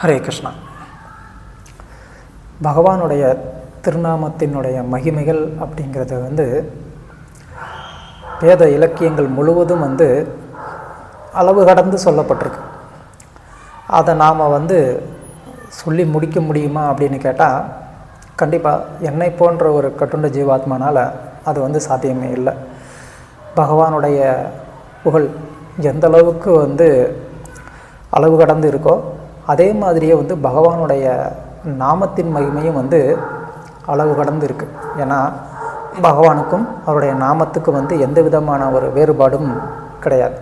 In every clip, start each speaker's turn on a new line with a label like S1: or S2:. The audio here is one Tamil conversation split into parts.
S1: ஹரே கிருஷ்ணா. பகவானுடைய திருநாமத்தினுடைய மகிமைகள் அப்படிங்கிறது வந்து வேத இலக்கியங்கள் முழுவதும் வந்து அளவு கடந்து சொல்லப்பட்டிருக்கு. அதை நாம் வந்து சொல்லி முடிக்க முடியுமா அப்படின்னு கேட்டால் கண்டிப்பாக என்னை போன்ற ஒரு கட்டுண்ட ஜீவாத்மானால் அது வந்து சாத்தியமே இல்லை. பகவானுடைய புகழ் எந்த அளவுக்கு வந்து அளவு கடந்து இருக்கோ அதே மாதிரியே வந்து பகவானுடைய நாமத்தின் மகிமையும் வந்து அளவு கடந்து இருக்குது ஏன்னா பகவானுக்கும் அவருடைய நாமத்துக்கும் வந்து எந்த விதமான ஒரு வேறுபாடும் கிடையாது.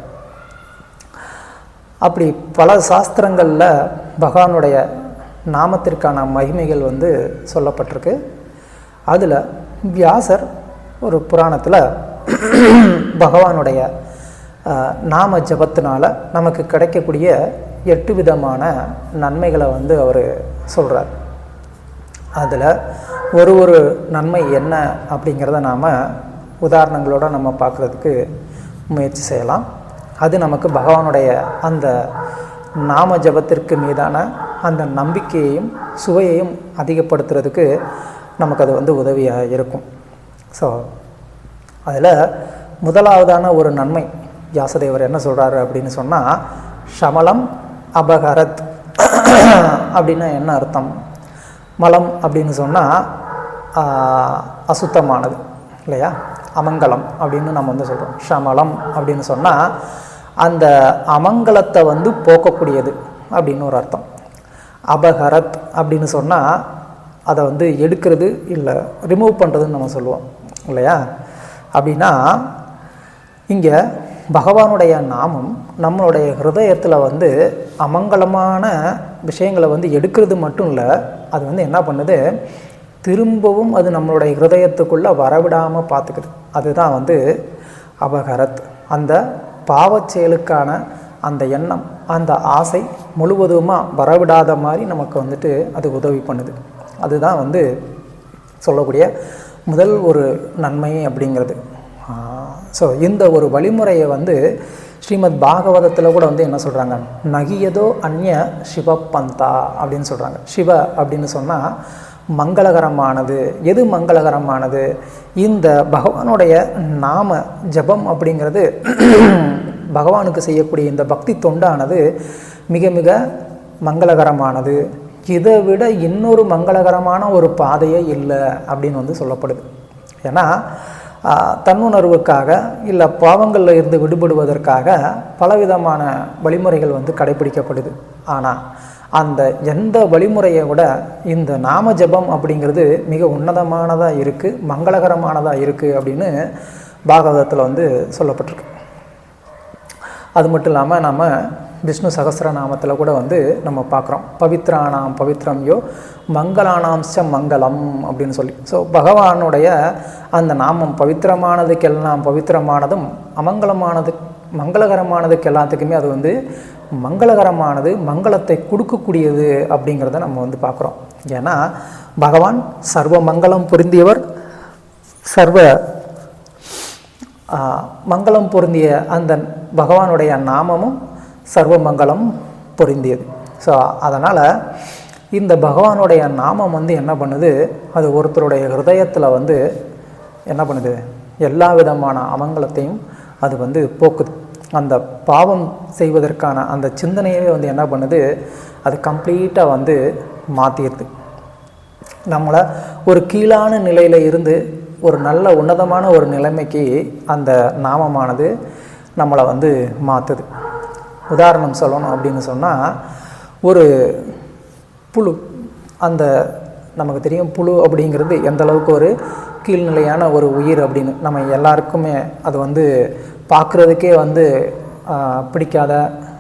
S1: அப்படி பல சாஸ்திரங்களில் பகவானுடைய நாமத்திற்கான மகிமைகள் வந்து சொல்லப்பட்டிருக்கு. அதில் வியாசர் ஒரு புராணத்தில் பகவானுடைய நாம ஜபத்தினால நமக்கு கிடைக்கக்கூடிய எட்டு விதமான நன்மைகளை வந்து அவர் சொல்கிறார் அதில் ஒரு ஒரு நன்மை என்ன அப்படிங்கிறத நாம் உதாரணங்களோட நம்ம பார்க்குறதுக்கு முயற்சி செய்யலாம். அது நமக்கு பகவானுடைய அந்த நாம ஜபத்திற்கு மீதான அந்த நம்பிக்கையையும் சுவையையும் அதிகப்படுத்துறதுக்கு நமக்கு அது வந்து உதவியாக இருக்கும். ஸோ அதில் முதலாவதான ஒரு நன்மை வியாசதேவர் என்ன சொல்கிறாரு அப்படின்னு சொன்னால் சமலம் அபகரத் அப்படின்னா என்ன அர்த்தம்? மலம் அப்படின்னு சொன்னால் அசுத்தமானது இல்லையா? அமங்கலம் அப்படின்னு நம்ம வந்து சொல்கிறோம் ஷமலம் அப்படின்னு சொன்னால் அந்த அமங்கலத்தை வந்து போக்கக்கூடியது அப்படின்னு ஒரு அர்த்தம். அபகரத் அப்படின்னு சொன்னால் அதை வந்து எடுக்கிறது இல்லை ரிமூவ் பண்ணுறதுன்னு நம்ம சொல்லுவோம் இல்லையா? அப்படின்னா இங்கே பகவானுடைய நாமம் நம்மளுடைய ஹிருதயத்தில் வந்து அமங்கலமான விஷயங்களை வந்து எடுக்கிறது மட்டும் இல்லை அது வந்து என்ன பண்ணுது? திரும்பவும் அது நம்மளுடைய ஹிருதயத்துக்குள்ளே வரவிடாமல் பார்த்துக்குது. அதுதான் வந்து அபகரத். அந்த பாவச் செயலுக்கான அந்த எண்ணம் அந்த ஆசை முழுவதுமாக வரவிடாத மாதிரி நமக்கு வந்துட்டு அது உதவி பண்ணுது. அதுதான் வந்து சொல்லக்கூடிய முதல் ஒரு நன்மை அப்படிங்கிறது. ஸோ இந்த ஒரு வழிமுறையை வந்து ஸ்ரீமத் பாகவதத்தில் கூட வந்து என்ன சொல்கிறாங்க நகியதோ அந்நிய சிவப்பந்தா அப்படின்னு சொல்கிறாங்க சிவ அப்படின்னு சொன்னால் மங்களகரமானது. எது மங்களகரமானது? இந்த பகவானுடைய நாம ஜபம் அப்படிங்கிறது பகவானுக்கு செய்யக்கூடிய இந்த பக்தி தொண்டானது மிக மிக மங்களகரமானது. இதை விட இன்னொரு மங்களகரமான ஒரு பாதையே இல்லை அப்படின்னு வந்து சொல்லப்படுது. ஏன்னா தன்னுணர்வுக்காக இல்லை பாவங்களில் இருந்து விடுபடுவதற்காக பலவிதமான வழிமுறைகள் வந்து கடைபிடிக்கப்படுது. ஆனால் அந்த எந்த வழிமுறையை விட இந்த நாம ஜபம் அப்படிங்கிறது மிக உன்னதமானதாக இருக்குது மங்களகரமானதாக இருக்குது அப்படின்னு பாகவதத்தில் வந்து சொல்லப்பட்டிருக்கு. அது மட்டும் இல்லாமல் நம்ம விஷ்ணு சகஸ்ரநாமத்தில் கூட வந்து நம்ம பார்க்குறோம். பவித்ரானாம் பவித்ரம் யோ மங்களானாம்ச மங்களம் அப்படின்னு சொல்லி. ஸோ பகவானுடைய அந்த நாமம் பவித்திரமானதுக்கெல்லாம் பவித்திரமானதும் அமங்கலமானது மங்களகரமானதுக்கு எல்லாத்துக்குமே அது வந்து மங்களகரமானது மங்களத்தை கொடுக்கக்கூடியது அப்படிங்கிறத நம்ம வந்து பார்க்குறோம். ஏன்னா பகவான் சர்வ மங்களம் பொருந்தியவர் சர்வ மங்களம் பொருந்திய அந்த பகவானுடைய நாமமும் சர்வமங்கலம் பொருந்தியது. ஸோ அதனால் இந்த பகவானுடைய நாமம் வந்து என்ன பண்ணுது? அது ஒருத்தருடைய ஹிருதயத்தில் வந்து என்ன பண்ணுது? எல்லா விதமான அமங்கலத்தையும் அது வந்து போக்குது. அந்த பாவம் செய்வதற்கான அந்த சிந்தனையவே வந்து என்ன பண்ணுது? அது கம்ப்ளீட்டாக வந்து மாற்றிடுது நம்மளை ஒரு கீழான நிலையில் இருந்து ஒரு நல்ல உன்னதமான ஒரு நிலைமைக்கு அந்த நாமமானது நம்மளை வந்து மாற்றுது உதாரணம் சொல்லணும் அப்படின்னு சொன்னால் ஒரு புழு அந்த நமக்கு தெரியும் புழு அப்படிங்கிறது எந்த அளவுக்கு ஒரு கீழ்நிலையான ஒரு உயிர் அப்படின்னு நம்ம எல்லாருக்குமே அது வந்து பார்க்குறதுக்கே வந்து பிடிக்காத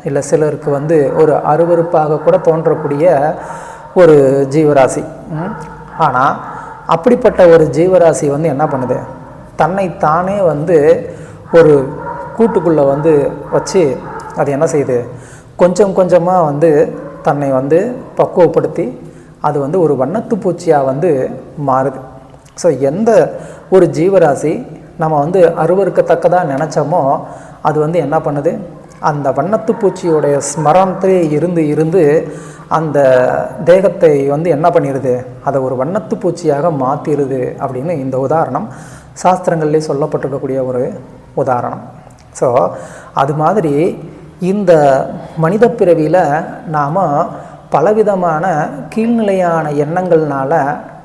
S1: இல்லை சிலருக்கு வந்து ஒரு அருவருப்பாக கூட தோன்றக்கூடிய ஒரு ஜீவராசி. ஆனால் அப்படிப்பட்ட ஒரு ஜீவராசி வந்து என்ன பண்ணுது? தன்னை தானே வந்து ஒரு கூட்டுக்குள்ளே வந்து வச்சு அது என்ன செய்யுது? கொஞ்சம் கொஞ்சமாக வந்து தன்னை வந்து பக்குவப்படுத்தி அது வந்து ஒரு வண்ணத்து பூச்சியாக வந்து மாறுது. ஸோ எந்த ஒரு ஜீவராசி நம்ம வந்து அருவருக்கத்தக்கதாக நினச்சோமோ அது வந்து என்ன பண்ணுது? அந்த வண்ணத்து பூச்சியோடைய ஸ்மரணத்திலே இருந்து இருந்து அந்த தேகத்தை வந்து என்ன பண்ணிடுது அதை ஒரு வண்ணத்து பூச்சியாக மாற்றிடுது அப்படின்னு இந்த உதாரணம் சாஸ்திரங்கள்லேயே சொல்லப்பட்டிருக்கக்கூடிய ஒரு உதாரணம். ஸோ அது மாதிரி இந்த மனித பிறவியில் நாம் பலவிதமான கீழ்நிலையான எண்ணங்கள்னால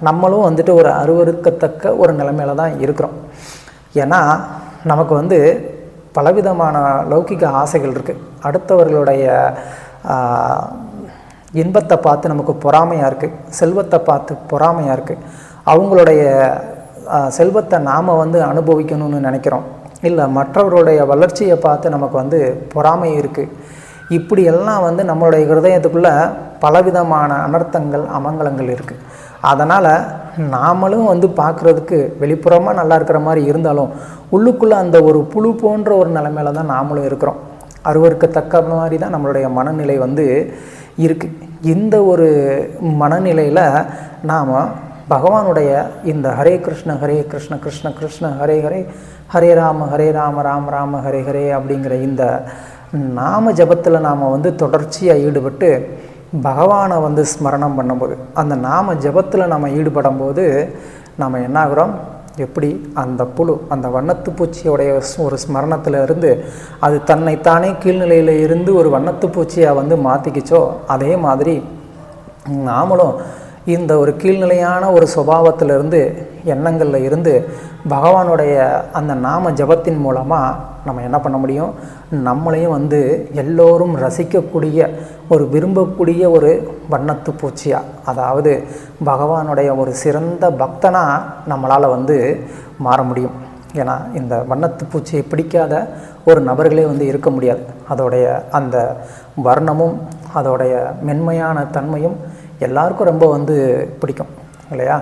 S1: நம்மளும் வந்துட்டு ஒரு அருவறுக்கத்தக்க ஒரு நிலைமையில தான் இருக்கிறோம். ஏன்னா நமக்கு வந்து பலவிதமான லௌகிக ஆசைகள் இருக்குது அடுத்தவர்களுடைய இன்பத்தை பார்த்து நமக்கு பொறாமையாக இருக்குது செல்வத்தை பார்த்து பொறாமையாக இருக்குது அவங்களுடைய செல்வத்தை நாம் வந்து அனுபவிக்கணும்னு நினைக்கிறோம். இல்லை மற்றவர்களுடைய வளர்ச்சியை பார்த்து நமக்கு வந்து பொறாமை இருக்குது இப்படியெல்லாம் வந்து நம்மளுடைய ஹிருதயத்துக்குள்ளே பலவிதமான அனர்த்தங்கள் அமங்கலங்கள் இருக்குது அதனால் நாமளும் வந்து பார்க்குறதுக்கு வெளிப்புறமாக நல்லா இருக்கிற மாதிரி இருந்தாலும் உள்ளுக்குள்ளே அந்த ஒரு புழு போன்ற ஒரு நிலைமையில தான் நாமளும் இருக்கிறோம். அருவருக்கத்தக்க மாதிரி தான் நம்மளுடைய மனநிலை வந்து இருக்குது இந்த ஒரு மனநிலையில் நாம் பகவானுடைய இந்த ஹரே கிருஷ்ண ஹரே கிருஷ்ண கிருஷ்ண கிருஷ்ண ஹரே ஹரே ஹரே ராம ஹரே ராம ராம ராம ஹரே ஹரே அப்படிங்கிற இந்த நாம ஜபத்தில் நாம் வந்து தொடர்ச்சியாக ஈடுபட்டு பகவானை வந்து ஸ்மரணம் பண்ணும்போது அந்த நாம ஜபத்தில் நம்ம ஈடுபடும் போது நாம் என்ன ஆகிறோம் எப்படி? அந்த புழு அந்த வண்ணத்து பூச்சியோடைய ஒரு ஸ்மரணத்தில் இருந்து அது தன்னைத்தானே கீழ்நிலையில் இருந்து ஒரு வண்ணத்து பூச்சியாக வந்து மாற்றிக்கிச்சோ அதே மாதிரி நாமளும் இந்த ஒரு கீழ்நிலையான ஒரு சுபாவத்திலிருந்து எண்ணங்களில் இருந்து பகவானுடைய அந்த நாம ஜபத்தின் மூலமாக நம்ம என்ன பண்ண முடியும்? நம்மளையும் வந்து எல்லோரும் ரசிக்கக்கூடிய ஒரு விரும்பக்கூடிய ஒரு வண்ணத்து பூச்சியாக அதாவது பகவானுடைய ஒரு சிறந்த பக்தனாக நம்மளால் வந்து மாற முடியும். ஏன்னா இந்த வண்ணத்து பூச்சியை பிடிக்காத ஒரு நபர்களே வந்து இருக்க முடியாது. அதோடைய அந்த வர்ணமும் அதோடைய மென்மையான தன்மையும் எல்லாருக்கும் ரொம்ப வந்து பிடிக்கும் இல்லையா?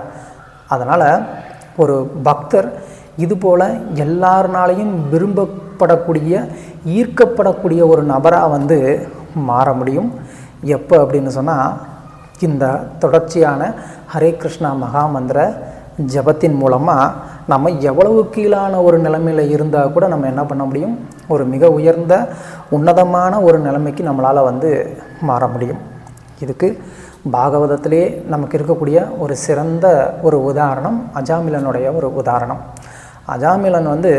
S1: அதனால் ஒரு பக்தர் இதுபோல் எல்லாருனாலையும் விரும்பப்படக்கூடிய ஈர்க்கப்படக்கூடிய ஒரு நபராக வந்து மாற முடியும். எப்போ அப்படின்னு சொன்னால் இந்த தொடர்ச்சியான ஹரே கிருஷ்ணா மகாமந்திர ஜபத்தின் மூலமாக நம்ம எவ்வளவு கீழான ஒரு நிலைமையில் இருந்தால் கூட நம்ம என்ன பண்ண முடியும்? ஒரு மிக உயர்ந்த உன்னதமான ஒரு நிலைமைக்கு நம்மளால் வந்து மாற முடியும். இதுக்கு பாகவதத்திலே நமக்கு இருக்கக்கூடிய ஒரு சிறந்த ஒரு உதாரணம் அஜாமிலனுடைய ஒரு உதாரணம். அஜாமிலன் வந்து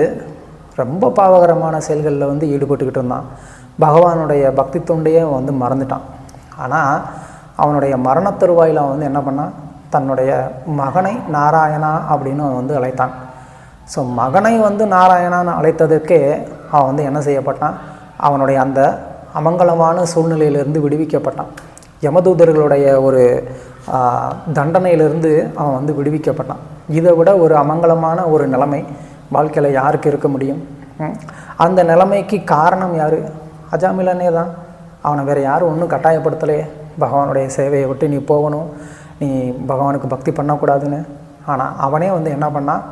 S1: ரொம்ப பாவகரமான செயல்களில் வந்து ஈடுபட்டுக்கிட்டு இருந்தான். பகவானுடைய பக்தி தொண்டையே வந்து மறந்துட்டான். ஆனால் அவனுடைய மரண தருவாயில் அவன் வந்து என்ன பண்ணான்? தன்னுடைய மகனை நாராயணா அப்படின்னு அவன் வந்து அழைத்தான். ஸோ மகனை வந்து நாராயணான்னு அழைத்ததற்கே அவன் வந்து என்ன செய்யப்பட்டான்? அவனுடைய அந்த அமங்கலமான சூழ்நிலையிலிருந்து விடுவிக்கப்பட்டான். யமதூதர்களுடைய ஒரு தண்டனையிலிருந்து அவன் வந்து விடுவிக்கப்பட்டான். இதை விட ஒரு அமங்கலமான ஒரு நிலைமை வாழ்க்கையில் யாருக்கு இருக்க முடியும்? அந்த நிலைமைக்கு காரணம் யார்? அஜாமிலனே தான். அவனை வேறு யாரும் ஒன்றும் கட்டாயப்படுத்தலையே பகவானுடைய சேவையை விட்டு நீ போகணும். நீ பகவானுக்கு பக்தி பண்ணக்கூடாதுன்னு. ஆனால் அவனே வந்து என்ன பண்ணான்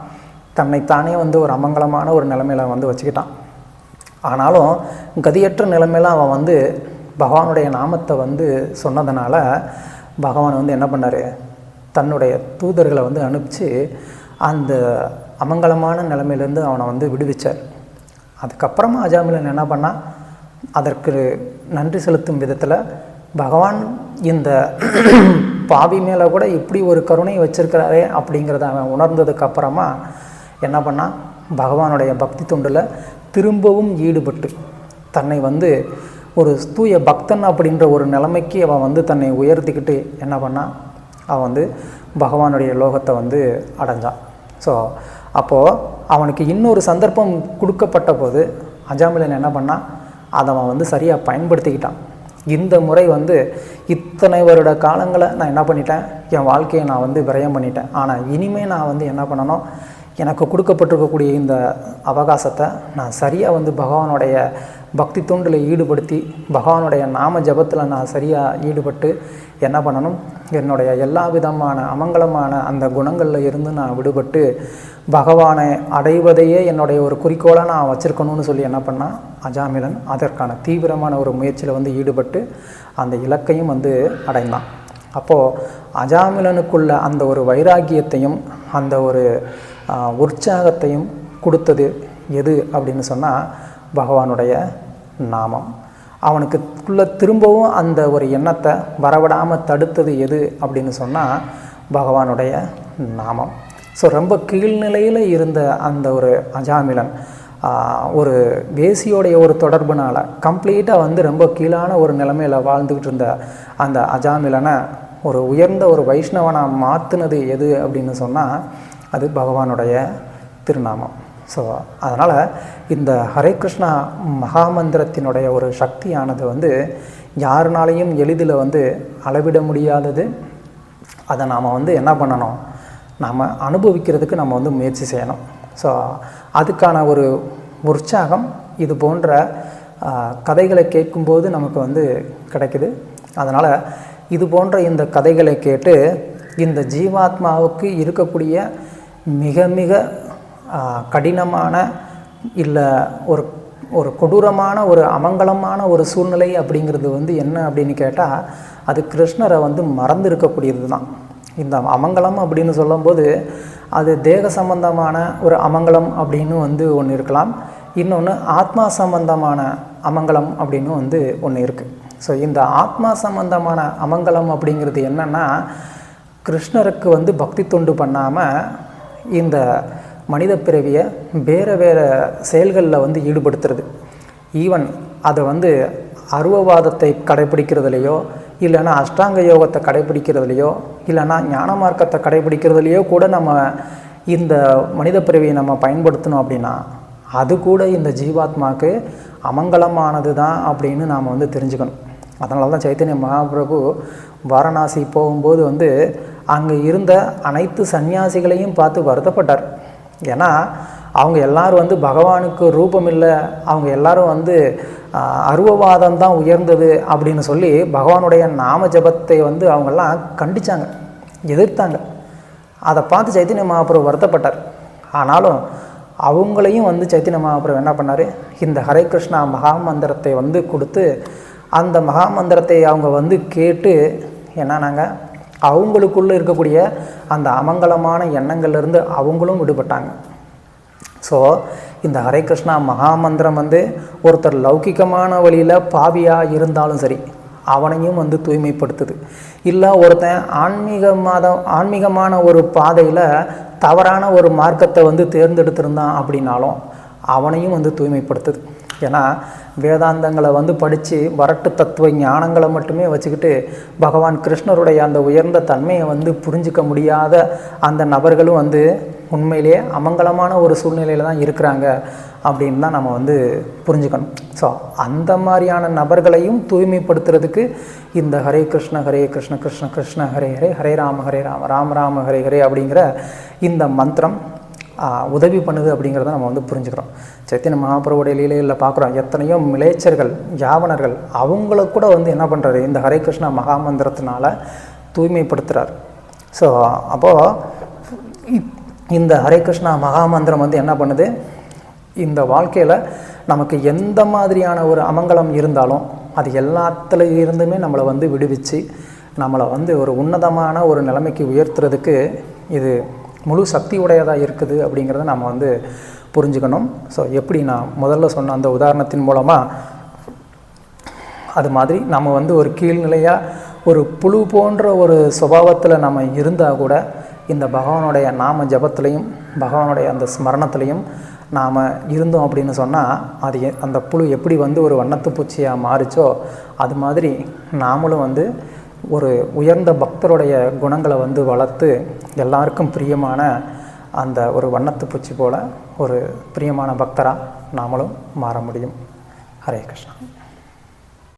S1: தன்னைத்தானே வந்து ஒரு அமங்கலமான ஒரு நிலைமையில் வந்து வச்சுக்கிட்டான். ஆனாலும் கதியற்ற நிலைமையில் அவன் வந்து பகவானுடைய நாமத்தை வந்து சொன்னதுனால பகவான் வந்து என்ன பண்ணார்? தன்னுடைய தூதர்களை வந்து அனுப்பிச்சு அந்த அமங்கலமான நிலைமையிலேருந்து அவனை வந்து விடுவிச்சார். அதுக்கப்புறமா அஜாமிலன் என்ன பண்ணால் அதற்கு நன்றி செலுத்தும் விதத்தில் பகவான் இந்த பாவி மேலே கூட இப்படி ஒரு கருணை வச்சுருக்கிறாரே அப்படிங்கிறத அவன் உணர்ந்ததுக்கு அப்புறமா என்ன பண்ணால் பகவானுடைய பக்தி தொண்டில் திரும்பவும் ஈடுபட்டு தன்னை வந்து ஒரு தூய பக்தன் அப்படின்ற ஒரு நிலைமைக்கு அவன் வந்து தன்னை உயர்த்திக்கிட்டு என்ன பண்ணான் அவன் வந்து பகவானுடைய லோகத்தை வந்து அடைஞ்சான் ஸோ அப்போது அவனுக்கு இன்னொரு சந்தர்ப்பம் கொடுக்கப்பட்ட போது அஜாமிலன் என்ன பண்ணான் அதை அவன் வந்து சரியாக பயன்படுத்திக்கிட்டான். இந்த முறை வந்து இத்தனை வருட காலங்களை நான் என்ன பண்ணிட்டேன்? என் வாழ்க்கையை நான் வந்து விரயம் பண்ணிட்டேன். ஆனால் இனிமே நான் வந்து என்ன பண்ணணும் எனக்கு கொடுக்கப்பட்டிருக்கக்கூடிய இந்த அவகாசத்தை நான் சரியாக வந்து பகவானுடைய பக்தி தூண்டில் ஈடுபடுத்தி பகவானுடைய நாம ஜபத்தில் நான் சரியாக ஈடுபட்டு என்ன பண்ணணும்? என்னுடைய எல்லா விதமான அமங்கலமான அந்த குணங்களில் இருந்து நான் விடுபட்டு பகவானை அடைவதையே என்னுடைய ஒரு குறிக்கோளாக நான் வச்சுருக்கணும்னு சொல்லி என்ன பண்ணால் அஜாமிலன் அதற்கான தீவிரமான ஒரு முயற்சியில் வந்து ஈடுபட்டு அந்த இலக்கையும் வந்து அடைந்தான். அப்போது அஜாமிலனுக்குள்ள அந்த ஒரு வைராக்கியத்தையும் அந்த ஒரு உற்சாகத்தையும் கொடுத்தது எது அப்படின்னு சொன்னால் பகவானுடைய நாமம். அவனுக்குள்ளே திரும்பவும் அந்த ஒரு எண்ணத்தை வரவிடாமல் தடுத்தது எது அப்படின்னு சொன்னால் பகவானுடைய நாமம். ஸோ ரொம்ப கீழ்நிலையில் இருந்த அந்த ஒரு அஜாமிலன் ஒரு வேசியோடைய ஒரு தொடர்புனால் கம்ப்ளீட்டாக வந்து ரொம்ப கீழான ஒரு நிலைமையில் வாழ்ந்துக்கிட்டு இருந்த அந்த அஜாமிலனை ஒரு உயர்ந்த ஒரு வைஷ்ணவனாக மாற்றினது எது அப்படின்னு சொன்னால் அது பகவானுடைய திருநாமம். ஸோ அதனால் இந்த ஹரே கிருஷ்ணா மகாமந்திரத்தினுடைய ஒரு சக்தியானது வந்து யாருனாலையும் எளிதில் வந்து அளவிட முடியாதது. அதை நாம் வந்து என்ன பண்ணணும்? நாம் அனுபவிக்கிறதுக்கு நம்ம வந்து முயற்சி செய்யணும். ஸோ அதுக்கான ஒரு உற்சாகம் இது போன்ற கதைகளை கேட்கும்போது நமக்கு வந்து கிடைக்குது. அதனால் இது போன்ற இந்த கதைகளை கேட்டு இந்த ஜீவாத்மாவுக்கு இருக்கக்கூடிய மிக மிக கடினமான இல்லை ஒரு ஒரு கொடூரமான ஒரு அமங்கலமான ஒரு சூழ்நிலை அப்படிங்கிறது வந்து என்ன அப்படின்னு கேட்டால் அது கிருஷ்ணரை வந்து மறந்து இருக்கக்கூடியது தான் இந்த அமங்கலம் அப்படின்னு சொல்லும்போது அது தேக சம்பந்தமான ஒரு அமங்கலம் அப்படின்னு வந்து ஒன்று இருக்கலாம். இன்னொன்று ஆத்மா சம்பந்தமான அமங்கலம் அப்படின்னு வந்து ஒன்று இருக்குது ஸோ இந்த ஆத்மா சம்பந்தமான அமங்கலம் அப்படிங்கிறது என்னென்னா கிருஷ்ணருக்கு வந்து பக்தி தொண்டு பண்ணாமல் இந்த மனித பிறவியை வேறு வேறு செயல்களில் வந்து ஈடுபடுத்துறது. ஈவன் அதை வந்து அருவவாதத்தை கடைபிடிக்கிறதுலையோ இல்லைன்னா அஷ்டாங்க யோகத்தை கடைபிடிக்கிறதுலையோ இல்லைன்னா ஞான மார்க்கத்தை கடைபிடிக்கிறதுலையோ கூட நம்ம இந்த மனித பிறவியை நம்ம பயன்படுத்தணும் அப்படின்னா அது கூட இந்த ஜீவாத்மாவுக்கு அமங்கலமானது தான் அப்படின்னு நாம் வந்து தெரிஞ்சுக்கணும். அதனால தான் சைத்தன்ய மகாபிரபு வாரணாசி போகும்போது வந்து அங்கே இருந்த அனைத்து சன்னியாசிகளையும் பார்த்து வருத்தப்பட்டார். ஏன்னா அவங்க எல்லாரும் வந்து பகவானுக்கு ரூபம் இல்லை அவங்க எல்லாரும் வந்து அருவவாதம் தான் உயர்ந்தது அப்படின்னு சொல்லி பகவானுடைய நாம ஜபத்தை வந்து அவங்கெல்லாம் கண்டிச்சாங்க எதிர்த்தாங்க. அதை பார்த்து சைத்தன்ய மகாபுரம் வருத்தப்பட்டார். ஆனாலும் அவங்களையும் வந்து சைத்தன்ய மகாபுரம் என்ன பண்ணார்? இந்த ஹரே கிருஷ்ணா மகாமந்திரத்தை வந்து கொடுத்து அந்த மகாமந்திரத்தை அவங்க வந்து கேட்டு என்னன்னாங்க அவங்களுக்குள்ளே இருக்கக்கூடிய அந்த அமங்கலமான எண்ணங்கள்லேருந்து அவங்களும் விடுபட்டாங்க. ஸோ இந்த ஹரே கிருஷ்ணா மகாமந்திரம் வந்து ஒருத்தர் லௌகிகமான வழியில் பாவியாக இருந்தாலும் சரி அவனையும் வந்து தூய்மைப்படுத்துது. இல்லை ஒருத்தன் ஆன்மீக மாதம் ஆன்மீகமான ஒரு பாதையில் தவறான ஒரு மார்க்கத்தை வந்து தேர்ந்தெடுத்திருந்தான் அப்படின்னாலும் அவனையும் வந்து தூய்மைப்படுத்துது. ஏன்னா வேதாந்தங்களை வந்து படித்து வரட்டு தத்துவ ஞானங்களை மட்டுமே வச்சுக்கிட்டு பகவான் கிருஷ்ணருடைய அந்த உயர்ந்த தன்மையை வந்து புரிஞ்சிக்க முடியாத அந்த நபர்களும் வந்து உண்மையிலேயே அமங்கலமான ஒரு சூழ்நிலையில் தான் இருக்கிறாங்க அப்படின்னு தான் நம்ம வந்து புரிஞ்சுக்கணும். ஸோ அந்த மாதிரியான நபர்களையும் தூய்மைப்படுத்துறதுக்கு இந்த ஹரே கிருஷ்ண ஹரே கிருஷ்ண கிருஷ்ண கிருஷ்ண ஹரே ஹரே ஹரே ராம ஹரே ராம ராம ராம ஹரே ஹரே அப்படிங்கிற இந்த மந்திரம் உதவி பண்ணுது அப்படிங்கிறத நம்ம வந்து புரிஞ்சுக்கிறோம். சைத்தன்ய மகாபிரபுடைய லீலையில் பார்க்குறோம் எத்தனையோ மிளேச்சர்கள் யாவனர்கள் அவங்கள கூட வந்து என்ன பண்ணுறாரு இந்த ஹரே கிருஷ்ணா மகாமந்திரத்தினால தூய்மைப்படுத்துகிறார் ஸோ அப்போது இந்த ஹரே கிருஷ்ணா மகாமந்திரம் வந்து என்ன பண்ணுது? இந்த வாழ்க்கையில் நமக்கு எந்த மாதிரியான ஒரு அமங்கலம் இருந்தாலும் அது எல்லாத்துல இருந்துமே நம்மளை வந்து விடுவிச்சு நம்மளை வந்து ஒரு உன்னதமான ஒரு நிலைமைக்கு உயர்த்துறதுக்கு இது முழு சக்தி உடையதாக இருக்குது அப்படிங்கிறத நம்ம வந்து புரிஞ்சுக்கணும். ஸோ எப்படி நான் முதல்ல சொன்ன அந்த உதாரணத்தின் மூலமாக அது மாதிரி நம்ம வந்து ஒரு கீழ்நிலையாக ஒரு புழு போன்ற ஒரு சுபாவத்தில் நம்ம இருந்தால் கூட இந்த பகவானுடைய நாம ஜபத்துலேயும் பகவானுடைய அந்த ஸ்மரணத்துலேயும் நாம் இருந்தோம் அப்படின்னு சொன்னால் அது எ- அந்த புழு எப்படி வந்து ஒரு வண்ணத்து பூச்சியாக மாறிச்சோ அது மாதிரி நாமளும் வந்து ஒரு உயர்ந்த பக்தருடைய குணங்களை வந்து வளர்த்து எல்லாருக்கும் பிரியமான அந்த ஒரு வண்ணத்து பூச்சி போல ஒரு பிரியமான பக்தராக நாமளும் மாற முடியும். ஹரே கிருஷ்ணா.